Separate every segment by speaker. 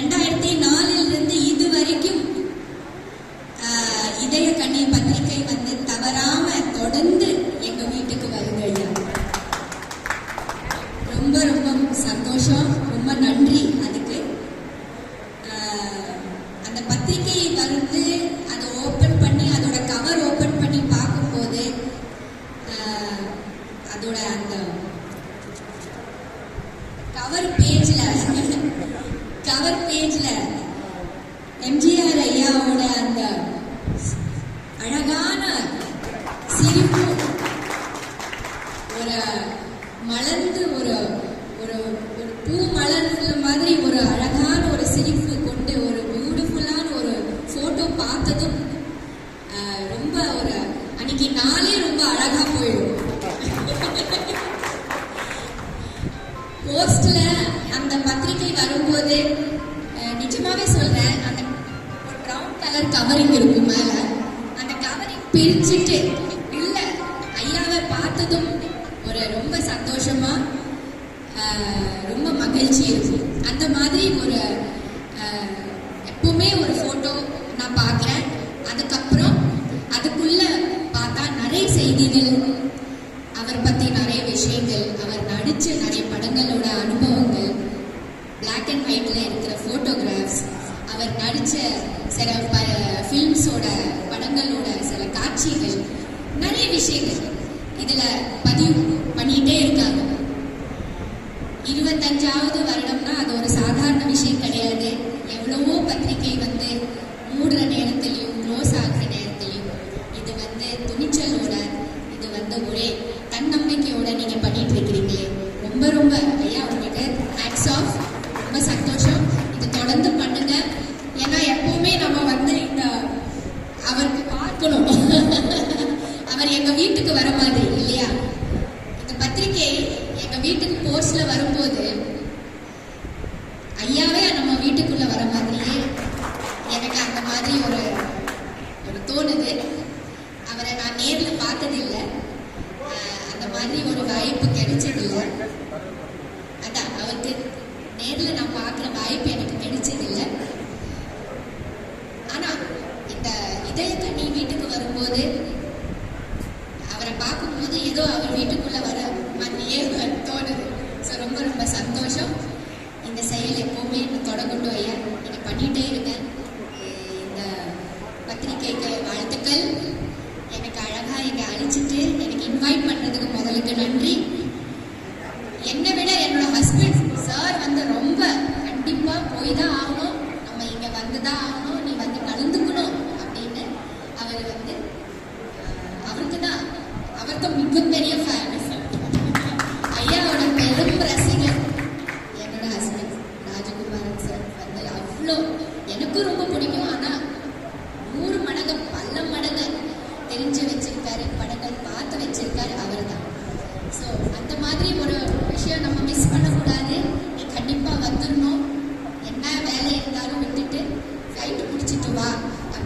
Speaker 1: ரெண்டாயிரத்தி நாலில் இருந்து இது வரைக்கும் இதய கண்ணீர் பத்திரிகை வந்து தவறாம தொடர்ந்து எங்க வீட்டுக்கு வருங்க ஐயா ரொம்ப ரொம்ப சந்தோஷம். எம்ஜிஆர் ஐயாவோட அந்த அழகான சிரிப்பு ஒரு மலர்ந்து ஒரு ஒரு ஒரு பூ மலர்ந்த மாதிரி ஒரு கவரிங் இருக்கும் மேல அந்த கவரிங் பிரிச்சுட்டு இல்ல ஐயாவை பார்த்ததும் ஒரு ரொம்ப சந்தோஷமா ரொம்ப மகிழ்ச்சி இருக்கும் அந்த மாதிரி ஒரு எப்பவுமே ஒரு போட்டோ நான் பார்க்குறேன். அதுக்கப்புறம் அதுக்குள்ள பார்த்தா நிறைய செய்திகள் அவர் பத்தி நிறைய விஷயங்கள் அவர் நடிச்ச நிறைய படங்களோட அனுபவங்கள் பிளாக் அண்ட் ஒயிட்ல இருக்கிற போட்டோகிராஃப் அவர் நடிச்ச சில ஃபிலிம்ஸோட படங்களோட சில காட்சிகள் நிறைய விஷயங்கள் இதுல பதிவு பண்ணிட்டே இருக்காங்க. இருபத்தஞ்சாவது வருடம்னா அது ஒரு சாதாரண விஷயம் கிடையாது எவ்வளவோ பத்திரிகை வந்து மூடுற நேரத்திலையும் க்ளோஸ் ஆகுற நேரத்திலையும் இது வந்து துணிச்சலோட இது வந்து ஒரே தன்னம்பிக்கையோட நீங்க பண்ணிட்டு இருக்கிறீங்களே ரொம்ப ரொம்ப ஐயா உங்களுக்கு ஹேட்ஸ் ஆஃப் ரொம்ப சந்தோஷம் இது தொடர்ந்து பண்ணுங்க ஏன்னா எப்பவுமே நம்ம வந்து இந்த அவருக்கு பார்க்கணும் அவர் எங்க வீட்டுக்கு வர மாதிரி இல்லையா? இந்த பத்திரிகை எங்க வீட்டுக்கு போஸ்ட்ல வரும்போது ஐயாவே நம்ம வீட்டுக்குள்ள வர மாதிரியே எனக்கு அந்த மாதிரி ஒரு ஒரு தோணுது. அவரை நான் நேர்ல பார்த்ததில்லை. அந்த மாதிரி ஒரு வாய்ப்பு கிடைச்சதில்லை அதான் அவருக்கு நேர்ல நான் பார்க்குற வாய்ப்பு எனக்கு கிடைச்சதில்லை ஆனா இந்த இதய கண்ணி வீட்டுக்கு வரும்போது அவரை பார்க்கும்போது ஏதோ அவர் வீட்டுக்குள்ள வர மாதிரியே தோணுது ஸோ ரொம்ப ரொம்ப சந்தோஷம் இந்த செயல் எப்பவுமே இன்னும் தொடங்கட்டும் ஐயா நீங்க பண்ணிட்டே இருங்க அஹ் இந்த பத்திரிக்கைக்கு வாழ்த்துக்கள் எனக்கு அழகா இங்க அழைச்சிட்டு எனக்கு இன்வைட் பண்றதுக்கு முதலுக்கு நன்றி என்னை விட என்னோட ஹஸ்பண்ட் சார் வந்து ரொம்ப கண்டிப்பா போய் தான் ஆகணும் நம்ம இங்க வந்து தான்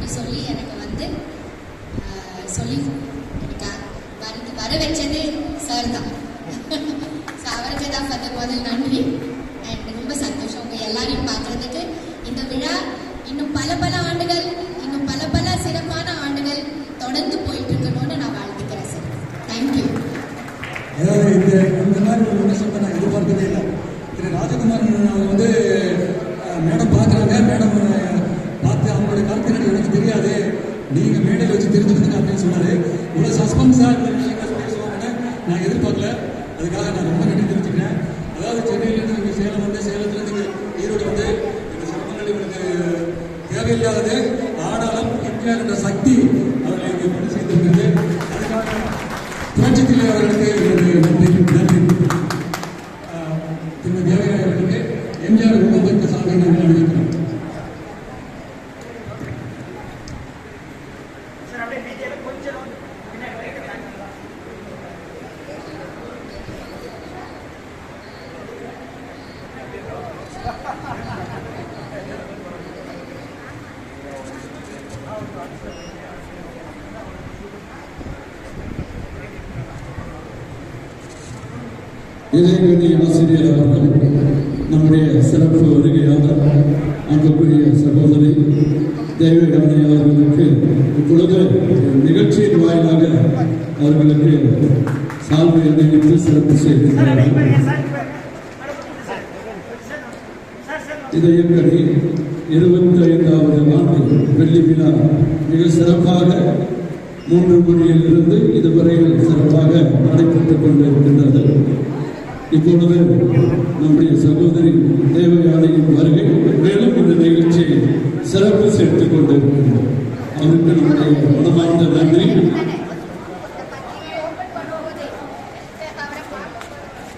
Speaker 1: அப்படி சொல்லி எனக்கு வந்து சொல்லி எனக்கு வர வர வச்சது சார் தான். ஸோ அவருக்கு தான் ஃபர்ஸ்ட் முதல் நன்றி. அண்ட் ரொம்ப சந்தோஷம். உங்கள் எல்லாரையும் பார்க்குறதுக்கு இந்த விழா இன்னும் பல பல ஆண்டுகள் இன்னும் பல பல சிறப்பான ஆண்டுகள் தொடர்ந்து போயிட்டு இருக்கணும்னு நான் வாழ்த்துக்கிறேன் சார் தேங்க்யூ
Speaker 2: அதாவது இந்த இந்த மாதிரி ஒரு விமர்சனத்தை நான் எதிர்பார்க்கவே இல்லை. திரு வந்து மேடம் பார்க்குறாங்க. மேடம் எனக்கு தெரியாது. நீங்க மேடையில் வச்சு தெரிஞ்சுக்கணும் அப்படின்னு சொன்னாரு. இவ்வளவு சஸ்பென்ஸா விஷயங்கள் பேசுவாங்கன்னு நான் எதிர்பார்க்கல. அதுக்காக நான் ரொம்ப நன்றி தெரிஞ்சுக்கிறேன் அதாவது சென்னையிலேருந்து இங்கே சேலம் வந்து சேலத்துலேருந்து ஈரோடு வந்து இந்த சிரமங்கள் இவங்களுக்கு தேவையில்லாதது. ஆனாலும் எம்ஜிஆர் என்ற சக்தி அவர்களை இங்கே கொண்டு சேர்ந்திருக்கிறது அதுக்காக புரட்சித்திலே அவர்களுக்கு என்னுடைய நன்றி நன்றி. திருமதி எம்ஜிஆர் குடும்பத்திற்கு சார்ந்த நன்றி அறிவிக்கிறோம்
Speaker 3: ஆசிரியர் அவர்கள் நம்முடைய சிறப்பு வருகையாளர் அன்புக்குரிய சகோதரி தேவயானை அவர்களுக்கு இப்பொழுது நிகழ்ச்சியின் வாயிலாக அவர்களுக்கு சால்வை அணிவித்து சிறப்பு செய்திருக்கிறார்கள் இதயக்கடி இருபத்தி ஐந்தாவது ஆண்டு வெள்ளி விழா மிக சிறப்பாக மூன்று மணியில் இருந்து இதுவரையில் சிறப்பாக நடைபெற்றுக் கொண்டிருக்கின்றது. இப்பொழுது நம்முடைய சகோதரி தேவயானையின் வருகை மேலும் இந்த நிகழ்ச்சியை சிறப்பு சேர்த்துக் கொண்டிருக்கின்றோம் அவருக்கு நம்முடைய மனமார்ந்த நன்றி.